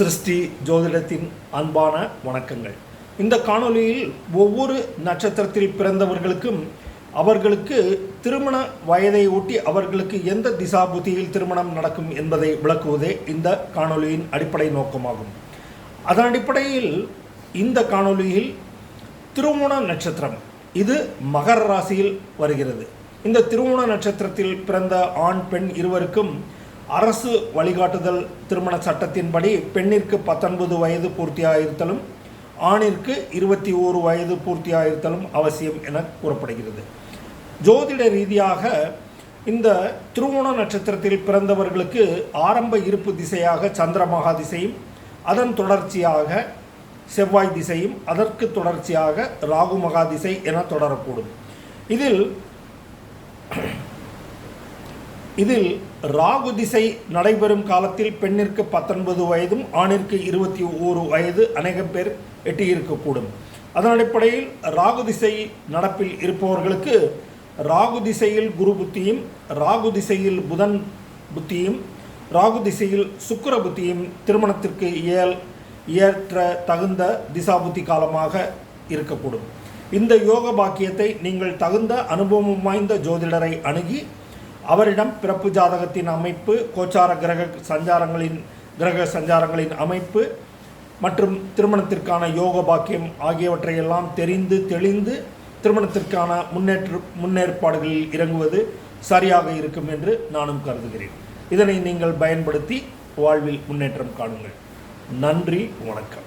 சிருஷ்டி ஜோதிடத்தின் அன்பான வணக்கங்கள். இந்த காணொளியில் ஒவ்வொரு நட்சத்திரத்தில் பிறந்தவர்களுக்கும் அவர்களுக்கு திருமண வயதை ஒட்டி அவர்களுக்கு எந்த திசாபுத்தியில் திருமணம் நடக்கும் என்பதை விளக்குவதே இந்த காணொளியின் அடிப்படை நோக்கமாகும். அதன் அடிப்படையில் இந்த காணொளியில் திருமண நட்சத்திரம் இது மகர ராசியில் வருகிறது. இந்த திருமண நட்சத்திரத்தில் பிறந்த ஆண் பெண் இருவருக்கும் அரசு வழிகாட்டுதல் திருமண சட்டத்தின்படி பெண்ணிற்கு பத்தொன்பது வயது பூர்த்தியாயிருத்தலும் ஆணிற்கு இருபத்தி ஓரு வயது பூர்த்தியாயிருத்தலும் அவசியம் என கூறப்படுகிறது. ஜோதிட ரீதியாக இந்த திருவோண நட்சத்திரத்தில் பிறந்தவர்களுக்கு ஆரம்ப இருப்பு திசையாக சந்திரமகா திசையும் அதன் தொடர்ச்சியாக செவ்வாய் திசையும் அதற்கு தொடர்ச்சியாக ராகு மகா திசை என தொடரக்கூடும். இதில் இதில் ராகு திசை நடைபெறும் காலத்தில் பெண்ணிற்கு பத்தொன்பது வயதும் ஆணிற்கு இருபத்தி ஓரு வயது அநேக பேர் எட்டியிருக்கக்கூடும். அதன் அடிப்படையில் ராகு திசை நடப்பில் இருப்பவர்களுக்கு ராகு திசையில் குரு புத்தியும் ராகு திசையில் புதன் புத்தியும் ராகு திசையில் சுக்கர புத்தியும் திருமணத்திற்கு இயல் ஏற்ற தகுந்த திசாபுத்தி காலமாக இருக்கக்கூடும். இந்த யோக பாக்கியத்தை நீங்கள் தகுந்த அனுபவம் வாய்ந்த ஜோதிடரை அணுகி அவரிடம் பிறப்பு ஜாதகத்தின் அமைப்பு கோச்சார கிரக சஞ்சாரங்களின் கிரக சஞ்சாரங்களின் அமைப்பு மற்றும் திருமணத்திற்கான யோக பாக்கியம் ஆகியவற்றையெல்லாம் தெரிந்து தெளிந்து திருமணத்திற்கான முன்னேற்ற முன்னேற்பாடுகளில் இறங்குவது சரியாக இருக்கும் என்று நானும் கருதுகிறேன். இதனை நீங்கள் பயன்படுத்தி வாழ்வில் முன்னேற்றம் காணுங்கள். நன்றி வணக்கம்.